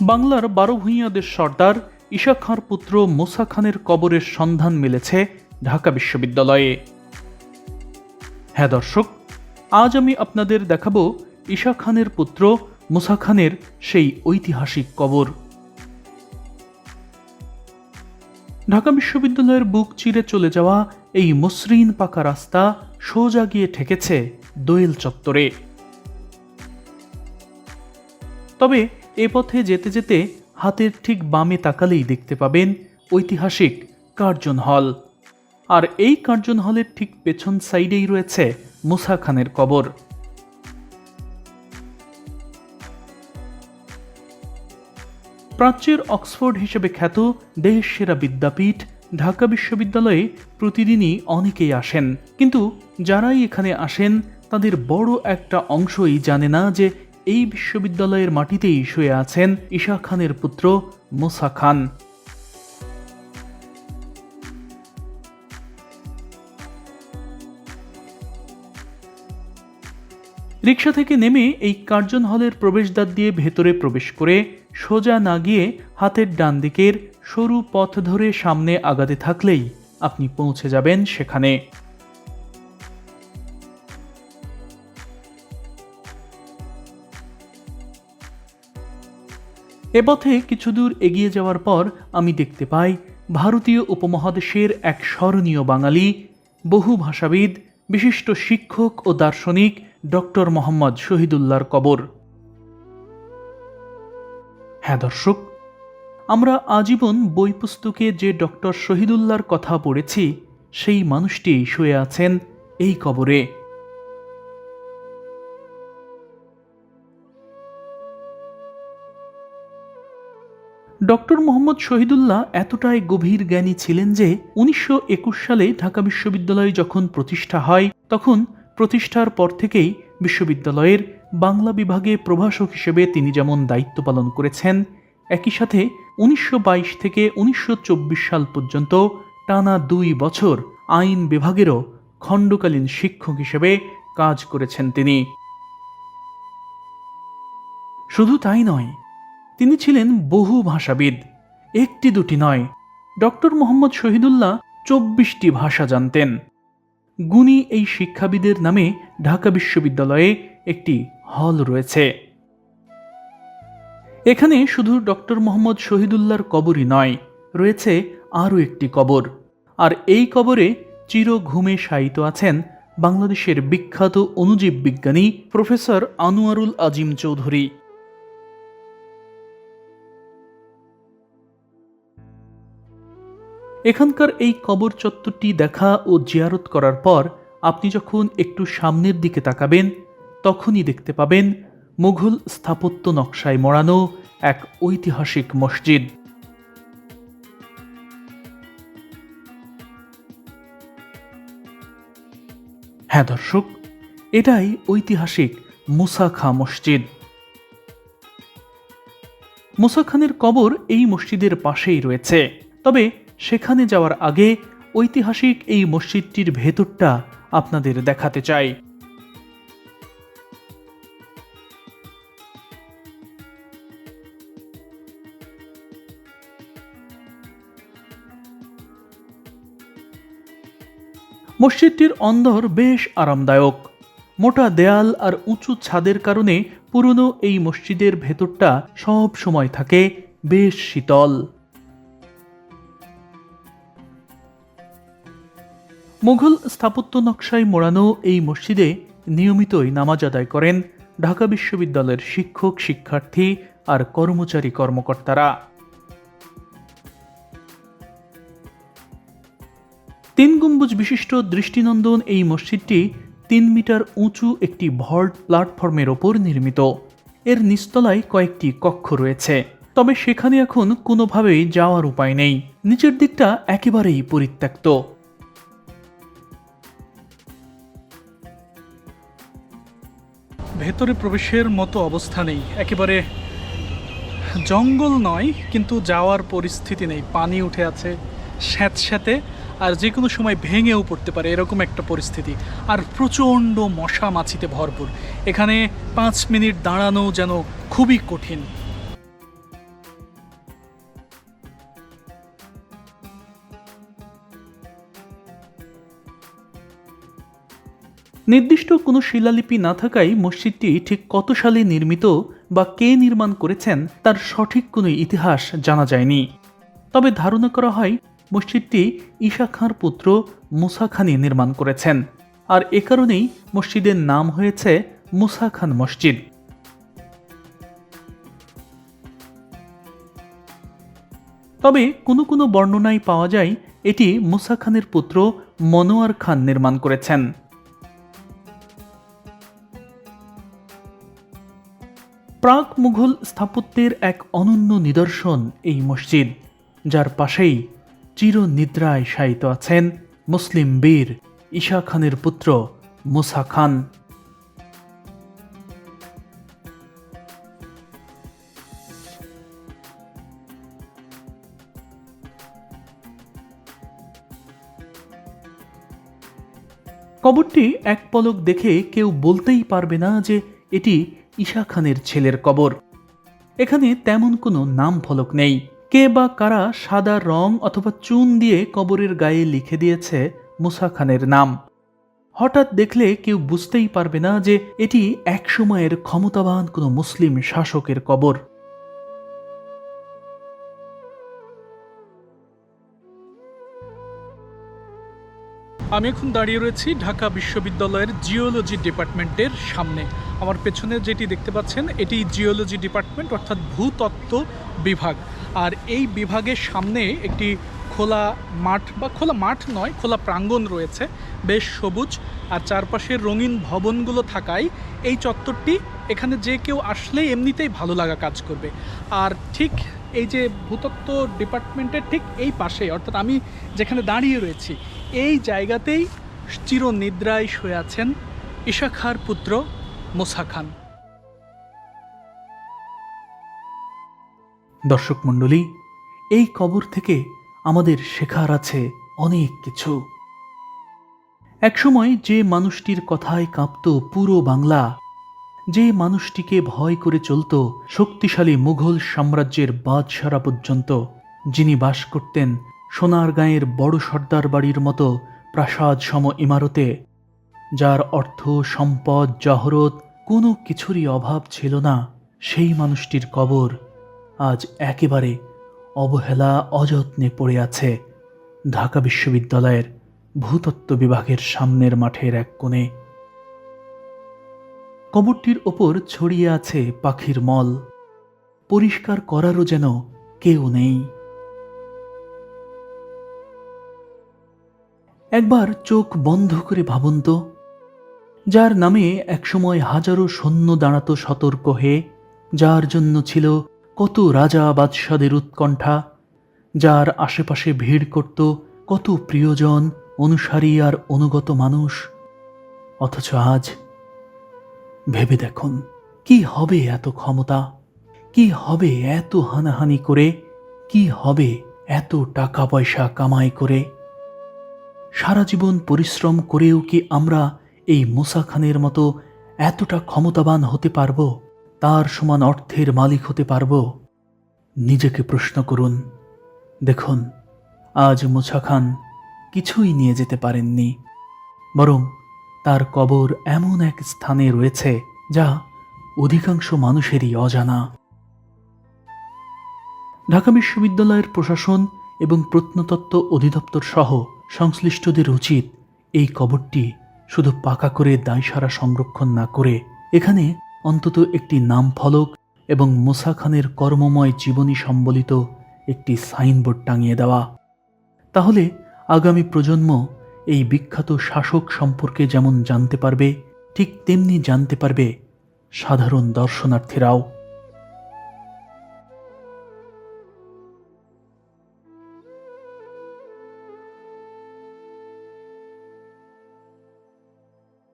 বাংলার বারো ভূঁইয়াদের সর্দার ঈশা খাঁর পুত্র মোসা খানের কবরের সন্ধান মিলেছে ঢাকা বিশ্ববিদ্যালয়ে। হ্যাঁ দর্শক, আজ আমি আপনাদের দেখাবো ঈশা খানের পুত্র মুসা খানের সেই ঐতিহাসিক কবর। ঢাকা বিশ্ববিদ্যালয়ের বুক চিরে চলে যাওয়া এই মসৃণ পাকা রাস্তা সোজা গিয়ে ঠেকেছে দোয়েল চত্বরে। তবে এ পথে যেতে যেতে হাতের ঠিক বামে তাকালেই দেখতে পাবেন ঐতিহাসিক কার্জন হল। আর এই কার্জন হলের ঠিক পেছন সাইডেই রয়েছে মুসা খানের কবর। প্রাচ্যের অক্সফোর্ড হিসেবে খ্যাত দেশ সেরা বিদ্যাপীঠ, ঢাকা বিশ্ববিদ্যালয়ে প্রতিদিনই অনেকেই আসেন। কিন্তু যারাই এখানে আসেন, তাদের বড় একটা অংশই জানে না যে এই বিশ্ববিদ্যালয়ের মাটিতেই শুয়ে আছেন ঈশা খানের পুত্র মোসা খান। রিক্সা থেকে নেমে এই কার্জন হলের প্রবেশদ্বার দিয়ে ভেতরে প্রবেশ করে সোজা না গিয়ে হাতের ডান দিকের সরু পথ ধরে সামনে আগাতে থাকলেই আপনি পৌঁছে যাবেন সেখানে। এ পথে কিছু দূর এগিয়ে যাওয়ার পর আমি দেখতে পাই ভারতীয় উপমহাদেশের এক স্মরণীয় বাঙালি, বহু ভাষাবিদ, বিশিষ্ট শিক্ষক ও দার্শনিক ডক্টর মোহাম্মদ শহীদুল্লাহর কবর। হ্যাঁ দর্শক, আমরা আজীবন বই পুস্তকে যে ডক্টর শহীদুল্লাহর কথা পড়েছি, সেই মানুষটি শুয়ে আছেন এই কবরে। ডক্টর মোহাম্মদ শহীদুল্লাহ এতটাই গভীর জ্ঞানী ছিলেন যে উনিশশো একুশ সালে ঢাকা বিশ্ববিদ্যালয় যখন প্রতিষ্ঠা হয়, তখন প্রতিষ্ঠার পর থেকেই বিশ্ববিদ্যালয়ের বাংলা বিভাগে প্রভাষক হিসেবে তিনি যেমন দায়িত্ব পালন করেছেন, একই সাথে উনিশশো বাইশ থেকে উনিশশো চব্বিশ সাল পর্যন্ত টানা দুই বছর আইন বিভাগেরও খণ্ডকালীন শিক্ষক হিসেবে কাজ করেছেন তিনি। শুধু তাই নয় তিনি ছিলেন বহু ভাষাবিদ। একটি দুটি নয়। ডক্টর মোহাম্মদ শহীদুল্লাহ চব্বিশটি ভাষা জানতেন। গুণী এই শিক্ষাবিদের নামে ঢাকা বিশ্ববিদ্যালয়ে একটি হল রয়েছে। এখানে শুধু ডক্টর মোহাম্মদ শহীদুল্লাহর কবরই নয়, রয়েছে আরও একটি কবর। আর এই কবরে চির ঘুমে শায়িত আছেন বাংলাদেশের বিখ্যাত অনুজীব বিজ্ঞানী প্রফেসর আনোয়ারুল আজিম চৌধুরী। এখানকার এই কবর চত্বরটি দেখা ও জিয়ারত করার পর আপনি যখন একটু সামনের দিকে তাকাবেন, তখনই দেখতে পাবেন মুঘল স্থাপত্য নকশায় মোড়ানো এক ঐতিহাসিক মসজিদ। হ্যাঁ দর্শক, এটাই ঐতিহাসিক মুসা খা মসজিদ। মুসা খানের কবর এই মসজিদের পাশেই রয়েছে। তবে সেখানে যাওয়ার আগে ঐতিহাসিক এই মসজিদটির ভেতরটা আপনাদের দেখাতে চাই। মসজিদটির অন্দর বেশ আরামদায়ক। মোটা দেয়াল আর উঁচু ছাদের কারণে পুরনো এই মসজিদের ভেতরটা সব সময় থাকে বেশ শীতল। মুঘল স্থাপত্য নকশায় মোড়ানো এই মসজিদে নিয়মিতই নামাজ আদায় করেন ঢাকা বিশ্ববিদ্যালয়ের শিক্ষক, শিক্ষার্থী আর কর্মচারী কর্মকর্তারা। তিন গম্বুজ বিশিষ্ট দৃষ্টিনন্দন এই মসজিদটি তিন মিটার উঁচু একটি ভল্ট প্ল্যাটফর্মের ওপর নির্মিত। এর নিচতলায় কয়েকটি কক্ষ রয়েছে। তবে সেখানে এখন কোনোভাবেই যাওয়ার উপায় নেই। নিচের দিকটা একেবারেই পরিত্যক্ত। ভেতরে প্রবেশের মতো অবস্থা নেই। একেবারে জঙ্গল নয়, কিন্তু যাওয়ার পরিস্থিতি নেই। পানি উঠে আছে স্যাঁতস্যাঁতে আর যে কোনো সময় ভেঙেও পড়তে পারে এরকম একটা পরিস্থিতি। আর প্রচণ্ড মশা মাছিতে ভরপুর। এখানে পাঁচ মিনিট দাঁড়ানো যেন খুবই কঠিন। নির্দিষ্ট কোনো শিলালিপি না থাকায় মসজিদটি ঠিক কত সালে নির্মিত বা কে নির্মাণ করেছেন তার সঠিক কোনো ইতিহাস জানা যায়নি। তবে ধারণা করা হয়, মসজিদটি ঈশা খাঁর পুত্র মুসা খানই নির্মাণ করেছেন। আর এ কারণেই মসজিদের নাম হয়েছে মুসা খান মসজিদ। তবে কোনো কোনো বর্ণনায় পাওয়া যায়, এটি মুসা খানের পুত্র মনোয়ার খান নির্মাণ করেছেন। প্রাক মুঘল স্থাপত্যের এক অনন্য নিদর্শন এই মসজিদ, যার পাশেই চিরনিদ্রায় শায়িত আছেন মুসলিম বীর ঈশা খানের পুত্র মুসা খান। কবরটি এক পলক দেখে কেউ বলতেই পারবে না যে এটি ঈশা খানের ছেলের কবর। এখানে তেমন কোনো নাম ফলক নেই। কে বা কারা সাদা রং অথবা চুন দিয়ে কবরের গায়ে লিখে দিয়েছে মুসা খানের নাম। হঠাৎ দেখলে কেউ বুঝতেই পারবে না যে এটি একসময়ের ক্ষমতাবান কোনো মুসলিম শাসকের কবর। আমি এখন দাঁড়িয়ে রয়েছি ঢাকা বিশ্ববিদ্যালয়ের জিওলজি ডিপার্টমেন্টের সামনে। আমার পেছনে যেটি দেখতে পাচ্ছেন, এটি জিওলজি ডিপার্টমেন্ট, অর্থাৎ ভূতত্ত্ব বিভাগ। আর এই বিভাগের সামনে একটি খোলা মাঠ, বা খোলা মাঠ নয়, খোলা প্রাঙ্গণ রয়েছে, বেশ সবুজ। আর চারপাশের রঙিন ভবনগুলো থাকায় এই চত্বরটি এখানে যে কেউ আসলেই এমনিতেই ভালো লাগা কাজ করবে। আর ঠিক এই যে ভূতত্ত্ব ডিপার্টমেন্টের ঠিক এই পাশে অর্থাৎ আমি যেখানে দাঁড়িয়ে রয়েছি, এই জায়গাতেই চিরনিদ্রায় শুয়ে আছেন ঈশা খাঁর পুত্র মোসা খান। দর্শক মণ্ডলী, এই কবর থেকে আমাদের শেখার আছে অনেক কিছু। একসময় যে মানুষটির কথায় কাঁপত পুরো বাংলা, যে মানুষটিকে ভয় করে চলত শক্তিশালী মুঘল সাম্রাজ্যের বাদশারা পর্যন্ত, যিনি বাস করতেন সোনার গাঁয়ের বড় সর্দার বাড়ির মতো প্রাসাদ সম ইমারতে যার অর্থ সম্পদ, জহরত কোনো কিছুরই অভাব ছিল না, সেই মানুষটির কবর আজ একেবারে অবহেলা, অযত্নে পড়ে আছে। ঢাকা বিশ্ববিদ্যালয়ের ভূতত্ত্ব বিভাগের সামনের মাঠের এক কোণে। কবরটির ওপর ছড়িয়ে আছে পাখির মল। পরিষ্কার করারও যেন কেউ নেই। একবার চোখ বন্ধ করে ভাবুন তো যার নামে একসময় হাজারো সৈন্য দাঁড়াতো সতর্ক হয়ে, যার জন্য ছিল কত রাজা বাদশাদের উৎকণ্ঠা, যার আশেপাশে ভিড় করত কত প্রিয়জন, অনুসারী আর অনুগত মানুষ। অথচ আজ ভেবে দেখুন, কি হবে এত ক্ষমতা? কি হবে এত হানাহানি করে? কি হবে এত টাকা পয়সা কামাই করে? সারা জীবন পরিশ্রম করেও কি আমরা এই মুসা খানের মতো এতটা ক্ষমতাবান হতে পারব, তার সমান অর্থের মালিক হতে পারব? নিজেকে প্রশ্ন করুন। দেখুন, আজ মুসা খান কিছুই নিয়ে যেতে পারেননি, বরং তার কবর এমন এক স্থানে রয়েছে যা অধিকাংশ মানুষেরই অজানা। ঢাকা বিশ্ববিদ্যালয়ের প্রশাসন এবং প্রত্নতত্ত্ব অধিদপ্তর সহ সংশ্লিষ্টদের উচিত এই কবরটি শুধু পাকা করে দায়সারা সংরক্ষণ না করে এখানে অন্তত একটি নাম ফলক এবং মুসা খানের কর্মময় জীবনী সম্বলিত একটি সাইনবোর্ড টাঙিয়ে দেওয়া। তাহলে আগামী প্রজন্ম এই বিখ্যাত শাসক সম্পর্কে যেমন জানতে পারবে, ঠিক তেমনি জানতে পারবে সাধারণ দর্শনার্থীরাও।